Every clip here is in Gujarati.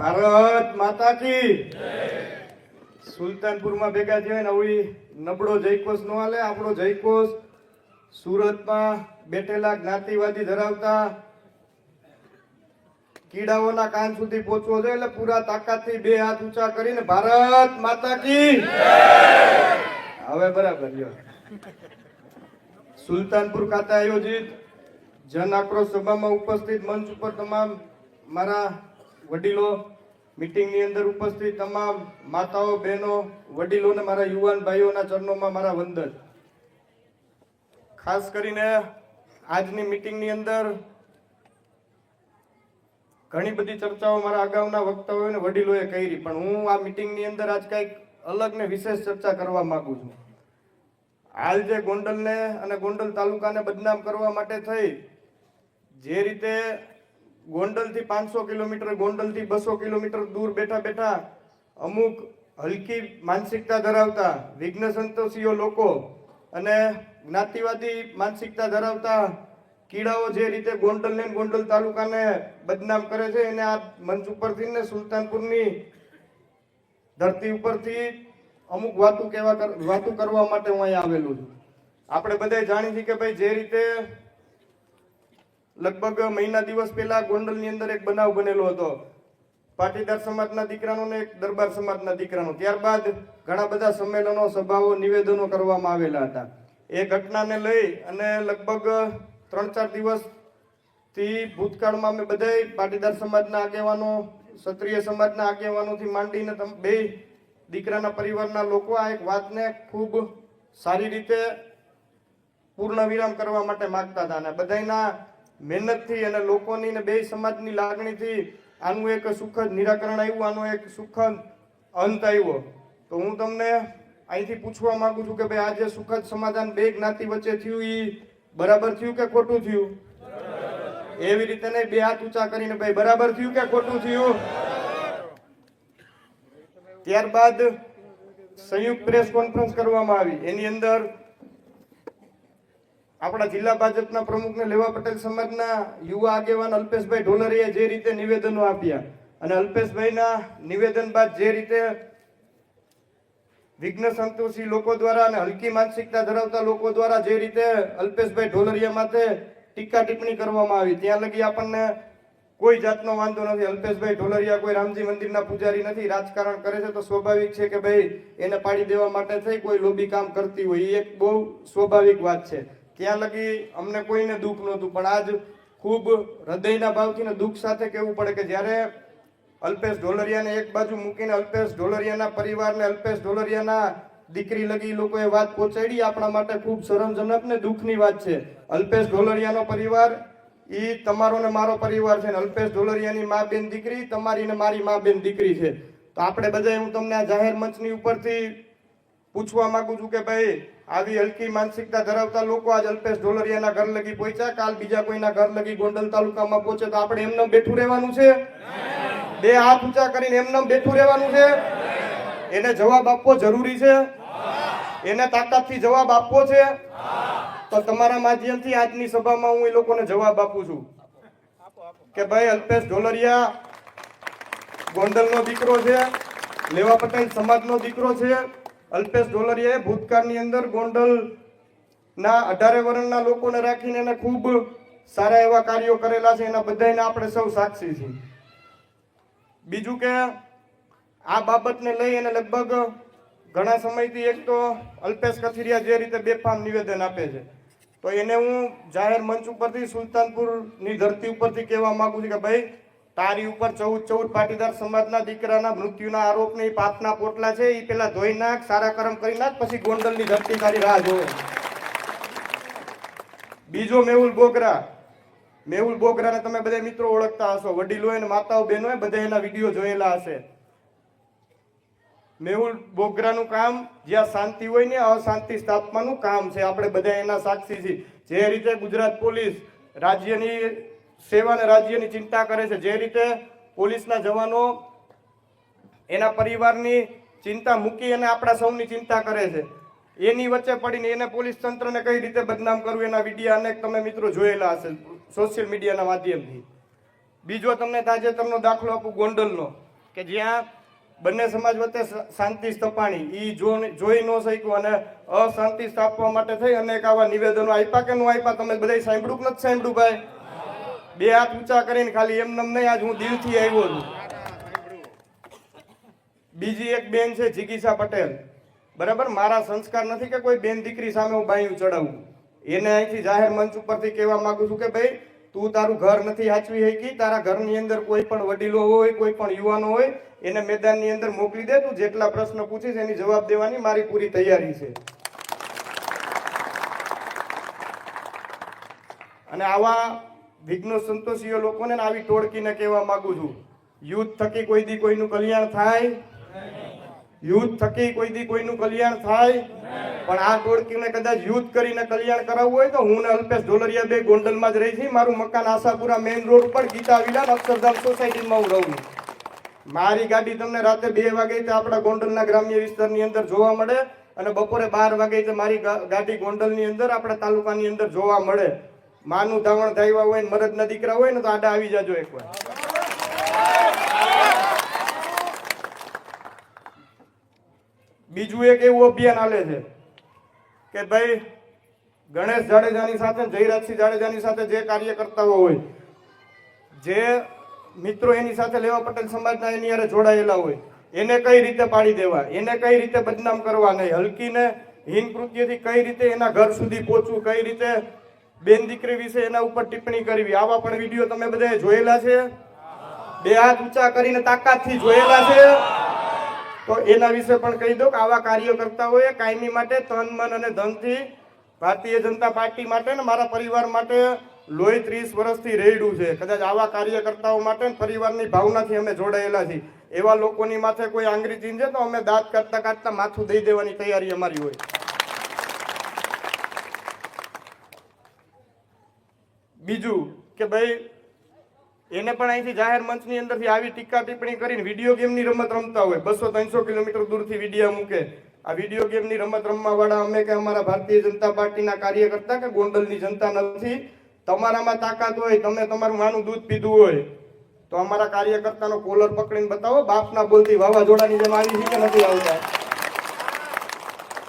ભારત માતા કી સુલતાનપુરમાં ભેગા થયા ને આવડી નબળો જયકોષ નો હાલે, આપણો જયકોષ સુરતમાં બેઠેલા જ્ઞાતિવાદી ધરાવતા કીડાઓના કાન સુધી પહોંચવો જોઈએ, એટલે પૂરા તાકાતથી બે હાથ ઊંચા કરીને ભારત માતા કી હવે બરાબર સુલતાનપુર ખાતે આયોજિત જન આક્રોશ સભામાં ઉપસ્થિત મંચ ઉપર તમામ મારા વડીલો મીટિંગની અંદર ઉપસ્થિત તમામ માતાઓ, બહેનો વડીલો અને મારા યુવાન ભાઈઓના ચરણોમાં મારા વંદન. ખાસ કરીને આજની મીટિંગની અંદર ઘણી બધી ચર્ચાઓ મારા અગાઉના વક્તાઓને વડીલોએ કરી, પણ હું આ મીટિંગની અંદર આજ કંઈક અલગ ને વિશેષ ચર્ચા કરવા માંગુ છું. હાલ જે ગોંડલને અને ગોંડલ તાલુકાને બદનામ કરવા માટે થઈ, જે રીતે ગોંડલથી પાંચસો કિલોમીટર, ગોંડલથી બસો કિલોમીટર દૂર બેઠા બેઠા અમુક હલકી માનસિકતા ધરાવતા વિઘ્ન સંતોષીઓ લોકો અને જ્ઞાતિવાદી માનસિકતા ધરાવતા કીડાઓ જે રીતે ગોંડલને ને ગોંડલ તાલુકાને બદનામ કરે છે, એને આ મંચ ઉપરથી ને સુલતાનપુરની ધરતી ઉપરથી અમુક વાતો કર- વાતો કરવા માટે હું અહીંયા આવેલું છું. આપણે બધા જાણીએ છીએ કે ભાઈ જે રીતે લગભગ મહિના દિવસ પહેલા ગોંડલની અંદર એક બનાવ બનેલો હતો. પાટીદાર સમાજના દીકરાનો ને એક દરબાર સમાજના દીકરાનો. ત્યારબાદ ઘણા બધા સંમેલનો, સભાઓ, નિવેદનો કરવામાં આવેલા હતા. એ ઘટનાને લઈ અને લગભગ ત્રણ ચાર દિવસથી ભૂતકાળમાં અમે બધાય પાટીદાર સમાજના આગેવાનો, ક્ષત્રિય સમાજના આગેવાનોથી માંડીને બે દીકરાના પરિવારના લોકો આ એક વાતને ખૂબ સારી રીતે પૂર્ણ વિરામ કરવા માટે માંગતા હતા. અને બધાયના મહેનતથી અને લોકોની ને બે સમાજની લાગણીથી આનું એક સુખદ નિરાકરણ આવ્યું, આનો એક સુખદ અંત આવ્યો. તો હું તમને અહીંથી પૂછવા માંગુ છું કે ભાઈ, આ જે સુખદ સમાધાન બે જ્ઞાતિ વચ્ચે થયું એ બરાબર થયું કે ખોટું થયું? એવી રીતે નહીં, બે હાથ ઊંચા કરીને ભાઈ, બરાબર થયું કે ખોટું થયું? ત્યારબાદ સંયુક્ત પ્રેસ કોન્ફરન્સ કરવામાં આવી. એની અંદર આપણા જિલ્લા ભાજપના પ્રમુખને લેવા પટેલ સમાજના યુવા આગેવાન અલ્પેશભાઈ ઢોલરીએ જે રીતે નિવેદનો આપ્યા અને અલ્પેશભાઈના નિવેદન બાદ જે રીતે વિઘ્ન સંતોષી લોકો દ્વારા અને હલકી માનસિકતા ધરાવતા લોકો દ્વારા જે રીતે અલ્પેશભાઈ ઢોલરિયા માથે ટીકા ટિપ્પણી કરવામાં આવી, ત્યાં લગી આપણને કોઈ જાતનો વાંધો નથી. અલ્પેશભાઈ ઢોલરિયા કોઈ રામજી મંદિરના પૂજારી નથી, રાજકારણ કરે છે તો સ્વાભાવિક છે કે ભાઈ એને પાડી દેવા માટે થઈ, કોઈ લોબી કામ કરતી હોય, એ એક બહુ સ્વાભાવિક વાત છે. ત્યાં લગી અમને કોઈને દુઃખ નહોતું. પણ આજ ખૂબ હૃદયના ભાવથી દુઃખ સાથે કહેવું પડે કે જ્યારે અલ્પેશ ઢોલરિયાને એક બાજુ મૂકીને અલ્પેશ ઢોલરિયાના પરિવારને અલ્પેશ ઢોલરિયાના દીકરી લગી લોકોએ વાત પહોંચાડી, આપણા માટે ખૂબ શરમજનક ને દુઃખની વાત છે. અલ્પેશ ઢોલરિયાનો પરિવાર એ તમારો ને મારો પરિવાર છે ને અલ્પેશ ઢોલરિયાની મા બેન દીકરી, તમારી ને મારી મા બેન દીકરી છે. તો આપણે બધા હું તમને આ જાહેર મંચની ઉપરથી પૂછવા માંગુ છું કે ભાઈ, આવી હલકી માનસિકતા ધરાવતા લોકો આજ અલ્પેશ ઢોલરિયાના ઘર લગી પહોંચ્યા. કાલ બીજા કોઈના ઘર લગી ગોંડલ તાલુકામાં પહોંચે તો આપણે એમને બેઠું રહેવાનું છે? બે હાથ ઊંચા કરીને એમને બેઠું રહેવાનું છે? એને જવાબ આપવો જરૂરી છે? એને તાકાતથી જવાબ આપવો છે? તો તમારા માધ્યમથી આજની સભામાં હું એ લોકોને જવાબ આપું છું કે ભાઈ, અલ્પેશ ઢોલરિયા, ગોંડલનો દીકરો છે લેવા પટેલ સમાજનો દીકરો છે અલ્પેશ ઢોલરિયાએ ભૂતકાળની અંદર ગોંડલ ના અઢારે વર્ણના લોકોને રાખીને એને ખૂબ સારા એવા કાર્યો કરેલા છે. એના બધાને આપણે સૌ સાક્ષી છીએ. બીજું કે આ બાબતને લઈ અને લગભગ ઘણા સમયથી એક તો અલ્પેશ કથિરિયા જે રીતે બેફામ નિવેદન આપે છે. તો એને હું જાહેર મંચ ઉપરથી સુલતાનપુરની ધરતી ઉપરથી કહેવા માંગુ છું કે ભાઈ તારી ઉપર ચૌદ ચૌદ પાટીદાર સમાજના દીકરાના મૃત્યુના આરોપ ને ઈ પાપના પોટલા છે એ પેલા ધોઈ નાખ, સારા કરમ કરી નાખ, પછી ગોંડલની ધરતી તારી રાહ જોવે. બીજો મેહુલ બોગરા. મેહુલ બોગરાને તમે બધા મિત્રો ઓળખતા હશો. વડીલો અને માતાઓ બહેનો બધા એના વીડિયો જોયેલા હશે. મેહુલ બોગરાનું કામ જ્યાં શાંતિ હોય ને અશાંતિ સ્થાપવાનું કામ છે. આપણે બધા એના સાક્ષી છીએ. જે રીતે ગુજરાત પોલીસ રાજ્યની સેવા અને રાજ્યની ચિંતા કરે છે. જે રીતે પોલીસના જવાનો એના પરિવારની ચિંતા મૂકી અને આપણા સૌની ચિંતા કરે છે. એની વચ્ચે પડીને એને પોલીસ તંત્રને કઈ રીતે બદનામ કરવું એના વીડિયો અનેક તમે મિત્રો જોયેલા હશે સોશિયલ મીડિયાના માધ્યમથી. બીજો તમને તાજેતરનો દાખલો આપું ગોંડલનો, કે જ્યાં બંને સમાજ વચ્ચે શાંતિ સ્થપાણી. એ જોઈ ન શક્યું અને અશાંતિ સ્થાપવા માટે થઈ અનેક આવા નિવેદનો આપ્યા કે ન આપ્યા તમે બધા સાંભળ્યું નથી સાંભળ્યું ભાઈ? બે હાથ ઊંચા કરીને ખાલી એમ નમ નહીં, આજ હું દિલથી આવ્યો છું. બીજી એક બેન છે, જિગીસા પટેલ. બરાબર? મારા સંસ્કાર નથી કે કોઈ બેન દીકરી સામે હું બાયું ચડાવું. એને અહીંથી જાહેર મંચ ઉપરથી કહેવા માંગુ છું કે ભાઈ, તું તારું ઘર નથી હાચવી શકી, તારા ઘરની અંદર કોઈ પણ વડીલો હોય, કોઈ પણ યુવાનો હોય, એને મેદાનની અંદર મોકલી દે, તું જેટલા પ્રશ્ન પૂછીશ એની જવાબ દેવાની મારી પૂરી તૈયારી છે. અને આવા વિઘ્નો સંતોષીઓ લોકોને આવી ટોળકીને કહેવા માંગુ છું. યુદ્ધ થકી કોઈ દી કોઈનું કલ્યાણ થાય? યુદ્ધ થકી કોઈ દી કોઈનું કલ્યાણ થાય? પણ આ ટોળકીને કદાચ યુદ્ધ કરીને કલ્યાણ કરાવવું હોય તો હું અલ્પેશ ઢોલરિયા બે ગોંડલમાં જ રહી છે મારું મકાન આશાપુરા મેઇન રોડ પર, ગીતા વિલાન, અક્ષરધામ સોસાયટીમાં હું રહું. મારી ગાડી તમને રાતે બે વાગે તો આપણા ગોંડલના ગ્રામ્ય વિસ્તારની અંદર જોવા મળે અને બપોરે બાર વાગે તો મારી ગાડી ગોંડલની અંદર આપણા તાલુકાની અંદર જોવા મળે. માનું ધાવણ થાય હોય ને મરદના દીકરા હોય ને તો આડા આવી જાજો એકવાર. બીજું એક એવું અભિયાન આલે છે કે ભાઈ, ગણેશ જાડેજાની સાથે, જયરાજસિંહ જાડેજાની સાથે જે કાર્ય કરતા હોય, જે મિત્રો એની સાથે લેવા પટેલ સમાજના એની હારે જોડાયેલા હોય, એને કઈ રીતે પાડી દેવા? એને કઈ રીતે બદનામ કરવા નહીં? હલકીને હીન કૃત્યથી કઈ રીતે એના ઘર સુધી પહોંચવું? કઈ રીતે બેન દીકરી વિશે એના ઉપર ટિપ્પણી કરવી. આવા પણ વીડિયો તમે બધાએ જોયેલા છે? બે હાથ ઊંચા કરીને તાકાતથી જોયેલા છે? તો એના વિશે પણ કહી દો કે આવા કાર્યકર્તાઓએ કાયમી માટે તન, મન અને ધનથી ભારતીય જનતા પાર્ટી માટે ને મારા પરિવાર માટે લોહી ત્રીસ વર્ષથી રેડ્યું છે. કદાચ આવા કાર્યકર્તાઓ માટે પરિવારની ભાવનાથી અમે જોડાયેલા છીએ. એવા લોકોની માથે કોઈ આંગળી ચીંજે તો અમે દાંત કાઢતા કાઢતા માથું દઈ દેવાની તૈયારી અમારી હોય. બીજું કે ભાઈ, એને પણ અહીંથી જાહેર મંચની અંદરથી આવી ટીકા ટિપ્પણી કરીને વીડિયો ગેમની રમત રમતા હોય. બસો ત્રણસો કિલોમીટર દૂરથી વીડિયો મૂકે. આ વીડિયો ગેમની રમત રમવા વાળા અમે કે અમારા ભારતીય જનતા પાર્ટીના કાર્યકર્તા કે ગોંડલની જનતા નથી. તમારામાં તાકાત હોય, તમે તમારું માનું દૂધ પીધું હોય, તો અમારા કાર્યકર્તાનો કોલર પકડીને બતાવો. બાપના બોલતી વાવાઝોડાની જેમ આવી છે કે નથી આવતા?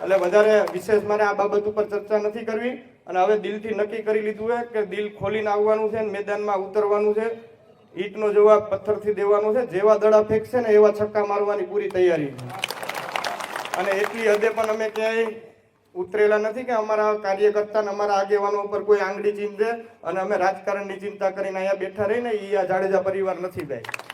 એટલે વધારે વિશેષ મારે આ બાબત ઉપર ચર્ચા નથી કરવી. અને હવે દિલથી નક્કી કરી લીધું છે કે દિલ ખોલીને આવવાનું છે અને મેદાનમાં ઉતરવાનું છે. ઈટનો જવાબ પથ્થરથી દેવાનો છે. જેવા દડા ફેંકશે ને એવા છક્કા મારવાની પૂરી તૈયારી અને એટલી હદે પણ અમે ક્યાંય ઉતરેલા નથી કે અમારા કાર્યકર્તા અમારા આગેવાનો ઉપર કોઈ આંગળી ચીંધે. અને અમે રાજકારણની ચિંતા કરીને અહીંયા બેઠા રહીને એ આ જાડેજા પરિવાર નથી ભાઈ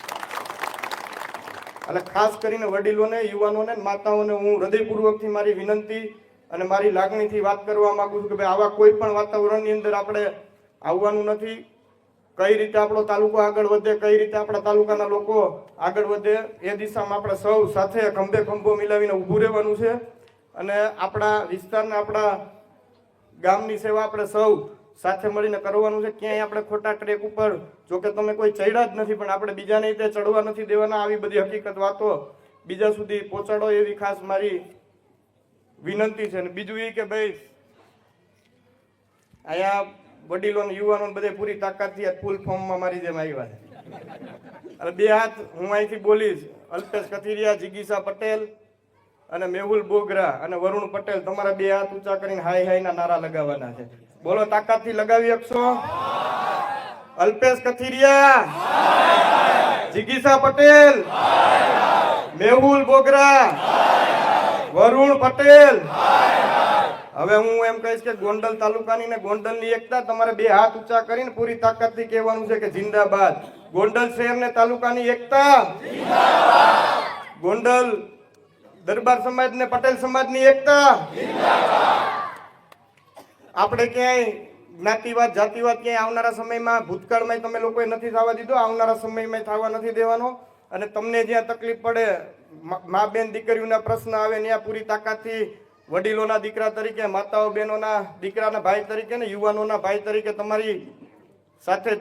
એટલે ખાસ કરીને વડીલોને, યુવાનોને માતાઓને હું હૃદયપૂર્વકથી મારી વિનંતી અને મારી લાગણીથી વાત કરવા માગું છું કે ભાઈ આવા કોઈ પણ વાતાવરણની અંદર આપણે આવવાનું નથી. કઈ રીતે આપણો તાલુકો આગળ વધે, કઈ રીતે આપણા તાલુકાના લોકો આગળ વધે, એ દિશામાં આપણે સૌ સાથે ખંભે ખંભો મિલાવીને ઊભું રહેવાનું છે. અને આપણા વિસ્તારના આપણા ગામની સેવા આપણે સૌ સાથે મળીને કરવાનું છે, ક્યાંય આપણે ખોટા ટ્રેક ઉપર, જોકે તમે કોઈ ચડ્યા જ નથી, પણ આપણે બીજાને રીતે ચડવા નથી દેવાના, આવી બધી હકીકત વાતો બીજા સુધી પહોંચાડો એવી ખાસ મારી વિનંતી છે. અને બીજું એ કે ભાઈ, અહીંયા વડીલો યુવાનો બધે પૂરી તાકાતથી ફૂલ ફોર્મમાં મારી જેમ આવ્યા છે. અને બે હાથ હું અહીંથી બોલીશ, અલ્પેશ કથિરિયા, જિગીસા પટેલ અને મેહુલ બોગરા અને વરુણ પટેલ, તમારા બે હાથ ઊંચા કરીને હાય હાય ના નારા લગાવવાના છે. બોલો તાકાતથી લગાવી શકશો અલ્પેશ કથિરિયા. જિગીસા પટેલ. મેહુલ બોગરા. વરુણ પટેલ. હવે હું એમ કહીશ કે ગોંડલ તાલુકાની ને ગોંડલની એકતા તમારે બે હાથ ઊંચા કરીને પૂરી તાકાતથી કહેવાનું છે કે જિંદાબાદ. ગોંડલ શહેર ને તાલુકાની એકતા. ગોંડલ દરબાર સમાજ ને પટેલ સમાજની એકતા. આપણે ક્યાંય જ્ઞાતિવાદ, જાતિવાદ ક્યાંય આવનારા સમયમાં, ભૂતકાળમાં તમે લોકોએ નથી થવા દીધો, આવનારા સમયમાં થવા નથી દેવાનો. અને તમને જ્યાં તકલીફ પડે, મા- બેન દીકરીઓના પ્રશ્ન આવે ત્યાં પૂરી તાકાતથી વડીલોના દીકરા તરીકે, માતાઓ બહેનોના દીકરાના ભાઈ તરીકે ને યુવાનોના ભાઈ તરીકે તમારી સાથે